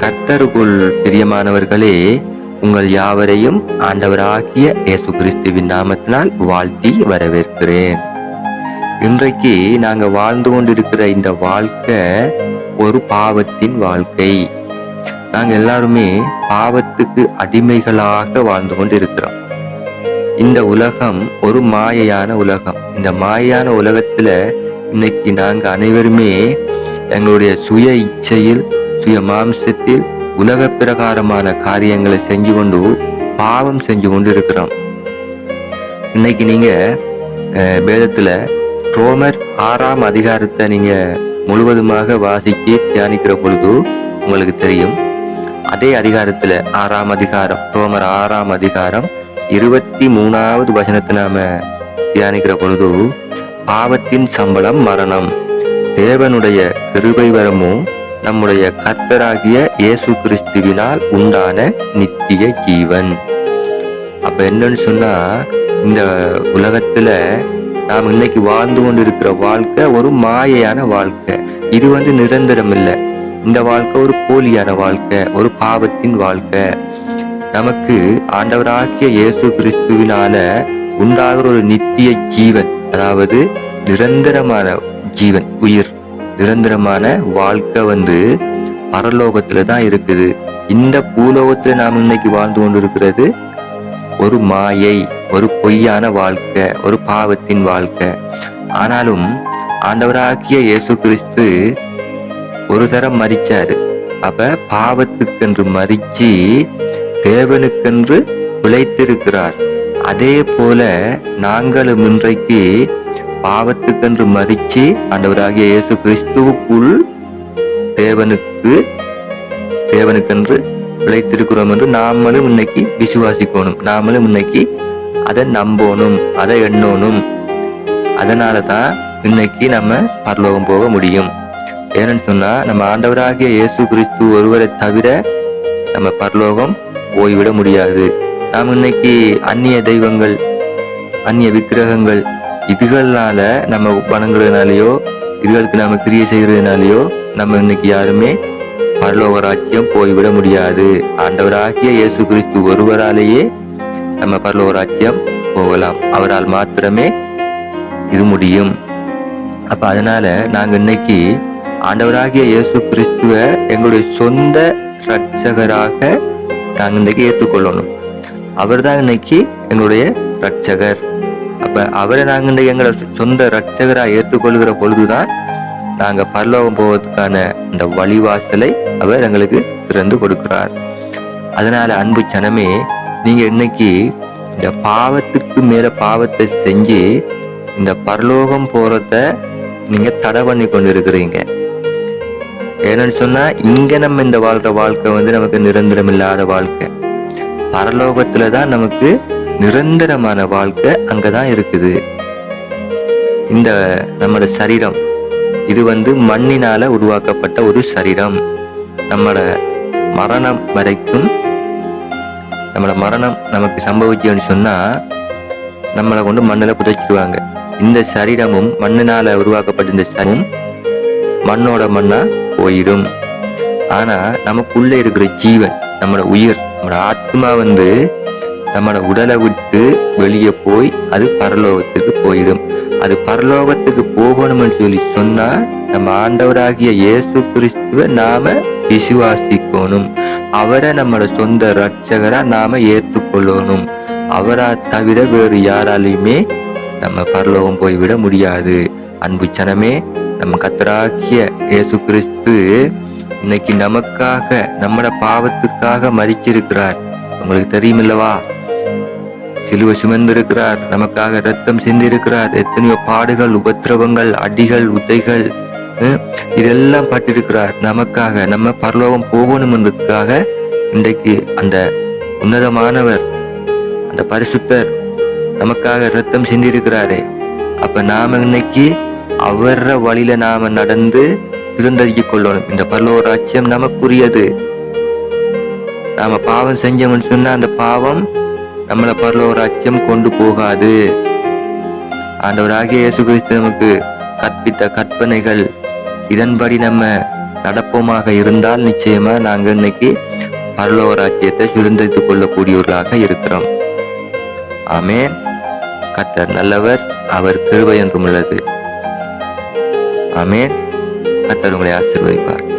கர்த்தருக்குள் பிரியமானவர்களே உங்கள் யாவரையும் ஆண்டவராகிய இயேசு கிறிஸ்துவின் நாமத்தினால் வாழ்த்தி வரவேற்கிறேன். இன்றைக்கு நாங்க வாழ்ந்து கொண்டிருக்கிற இந்த வாழ்க்கை ஒரு பாவத்தின் வாழ்க்கை. நாங்க எல்லாருமே பாவத்துக்கு அடிமைகளாக வாழ்ந்து கொண்டிருக்கிறோம். இந்த உலகம் ஒரு மாயையான உலகம். இந்த மாயான உலகத்துல இன்னைக்கு நாங்க அனைவருமே எங்களுடைய சுய இச்சையில் சுய மாம்சத்தில் உலக பிரகாரமான காரியங்களை செஞ்சு கொண்டு பாவம் செஞ்சு கொண்டு இருக்கிறோம் இன்னைக்கு நீங்க வேதத்துல ரோமர் ஆறாம் அதிகாரத்தை நீங்க முழுவதுமாக வாசித்து தியானிக்கிற பொழுது உங்களுக்கு தெரியும். அதே அதிகாரத்துல ஆறாம் அதிகாரம் ரோமர் ஆறாம் அதிகாரம் இருபத்தி மூணாவது வசனத்தை நாம தியானிக்கிற பொழுது பாவத்தின் சம்பளம் மரணம் தேவனுடைய கிருபை வரமும் நம்முடைய கர்த்தராகிய இயேசு கிறிஸ்துவினால் உண்டான நித்திய ஜீவன். அப்ப என்னன்னு சொன்னா இந்த உலகத்துல நாம் இன்னைக்கு வாழ்ந்து கொண்டிருக்கிற வாழ்க்கை ஒரு மாயையான வாழ்க்கை. இது வந்து நிரந்தரம் இல்லை. இந்த வாழ்க்கை ஒரு போலியான வாழ்க்கை ஒரு பாவத்தின் வாழ்க்கை. நமக்கு ஆண்டவராகிய இயேசு கிறிஸ்துவினால உண்டாகிற ஒரு நித்திய ஜீவன் அதாவது நிரந்தரமான ஜீவன் உயிர். நிரந்தரமான வாழ்க்கை வந்து பரலோகத்துல தான் இருக்குது. இந்த பூலோகத்துல நாம் இன்னைக்கு வாழ்ந்து கொண்டிருக்கிறது ஒரு மாயை ஒரு பொய்யான வாழ்க்கை ஒரு பாவத்தின் வாழ்க்கை. ஆனாலும் ஆண்டவராகிய இயேசு கிறிஸ்து ஒரு தரம் மறிச்சாரு அப்ப பாவத்துக்கென்று மறிச்சு தேவனுக்கென்று பிழைத்திருக்கிறார். அதே போல நாங்களும் இன்றைக்கு பாவத்துக்கென்று மறிச்சு ஆண்டவராகிய இயேசு கிறிஸ்துவுக்குள் தேவனுக்கு தேவனுக்கென்று பிழைத்திருக்கிறோம் என்று நாமளும் இன்னைக்கு விசுவாசிக்கணும். நாமளும் இன்னைக்கு அதை நம்பணும் அதை எண்ணணும். அதனால தான் இன்னைக்கு நம்ம பரலோகம் போக முடியும். ஏன்னு சொன்னா நம்ம ஆண்டவராகிய இயேசு கிறிஸ்து ஒருவரை தவிர நம்ம பரலோகம் போய்விட முடியாது. நாம் இன்னைக்கு அந்நிய தெய்வங்கள் அந்நிய விக்கிரகங்கள் இதுகள்னால நம்ம வணங்குறதுனாலையோ இதுகளுக்கு நம்ம கிரியை செய்கிறதுனாலையோ நம்ம இன்னைக்கு யாருமே பரலோக ராஜ்யம் போய்விட முடியாது. ஆண்டவராகிய இயேசு கிறிஸ்து ஒருவராலேயே நம்ம பரலோக ராஜ்யம் போகலாம். அவரால் மாத்திரமே இது முடியும். அப்ப அதனால நாங்க இன்னைக்கு ஆண்டவராகிய இயேசு கிறிஸ்துவ எங்களுடைய சொந்த ரட்சகராக நாங்க இன்னைக்கு ஏற்றுக்கொள்ளணும். அவர்தான் இன்னைக்கு எங்களுடைய ரட்சகர் அப்ப அவரை நாங்கள் எங்களை சொந்த ரட்சகராக ஏற்றுக்கொள்கிற பொழுதுதான் நாங்கள் பரலோகம் போவதற்கான இந்த வழிவாசலை அவர் எங்களுக்கு திறந்து கொடுக்கிறார். அதனால அன்பு சனமே நீங்க இன்னைக்கு இந்த பாவத்துக்கு மேல பாவத்தை செஞ்சு இந்த பரலோகம் போறத நீங்க தடை பண்ணி கொண்டு இருக்கிறீங்க ஏன்னு சொன்னா இங்க நம்ம இந்த வாழ்ற வாழ்க்கை வந்து நமக்கு நிரந்தரம் இல்லாத வாழ்க்கை. பரலோகத்துல தான் நமக்கு நிரந்தரமான வாழ்க்கை அங்கதான் இருக்குது. இந்த நம்மளோட சரீரம் இது வந்து மண்ணினால உருவாக்கப்பட்ட ஒரு சரீரம். நம்மளோட மரணம் வரைக்கும் நம்மளோட மரணம் நமக்கு சம்பவிச்சுன்னு சொன்னா நம்மளை கொண்டு மண்ணில் புதைச்சிடுவாங்க இந்த சரீரமும் மண்ணினால உருவாக்கப்பட்ட இந்த சரீரம் மண்ணோட மண்ணா போயிடும். ஆனா நமக்குள்ள இருக்கிற ஜீவன் நம்மளோட உயிர் நம்மளோட ஆத்மா வந்து நம்மளோட உடலை விட்டு வெளியே போய் அது பரலோகத்துக்கு போயிடும். அது பரலோகத்துக்கு போகணும்னு சொல்லி சொன்னா நம்ம ஆண்டவராகிய இயேசு கிறிஸ்துவ நாம விசுவாசிக்கணும். அவரை நம்மளோட சொந்த ரட்சகரா நாம ஏற்றுக்கொள்ளணும். அவரா தவிர வேறு யாராலையுமே நம்ம பரலோகம் போய்விட முடியாது. அன்பு சனமே நம்ம கத்தராகிய இயேசு கிறிஸ்து இன்னைக்கு நமக்காக நம்மட பாவத்துக்காக மறிச்சிருக்கிறார் உங்களுக்கு தெரியுமில்லவா? சிலுவை சுமந்திருக்கிறார். நமக்காக ரத்தம் சிந்திருக்கிறார். எத்தனையோ பாடுகள் உபத்திரவங்கள் அடிகள் உதைகள் இதெல்லாம் பட்டிருக்கிறார். நமக்காக நம்ம பரலோகம் போகணும் என்பதற்காக இன்றைக்கு அந்த உன்னதமானவர் அந்த பரிசுத்தர் நமக்காக ரத்தம் சிந்திருக்கிறாரே. அப்ப நாம இன்னைக்கு அவர வழியில நாம நடந்து சுதந்திரிக்க கொள்ளணும். இந்த பரலோக ராஜ்யம் நமக்குரியது. நாம பாவம் செஞ்சோம்னு சொன்னா அந்த பாவம் நம்மளை பரலோக ராஜ்யம் கொண்டு போகாது. ஆண்டவராகிய இயேசு கிறிஸ்து நமக்கு கற்பித்த கற்பனைகள் இதன்படி நம்ம நடப்போமாக இருந்தால் நிச்சயமா நாங்க இன்னைக்கு பரலோக ராஜ்யத்தை சுதந்திரித்துக் கொள்ளக்கூடியவர்களாக இருக்கிறோம். ஆமென். கத்தர் நல்லவர் அவர் கிருபை என்றும் உள்ளது. ஆமென். கத்தர் உங்களை ஆசிர்வதிப்பார்.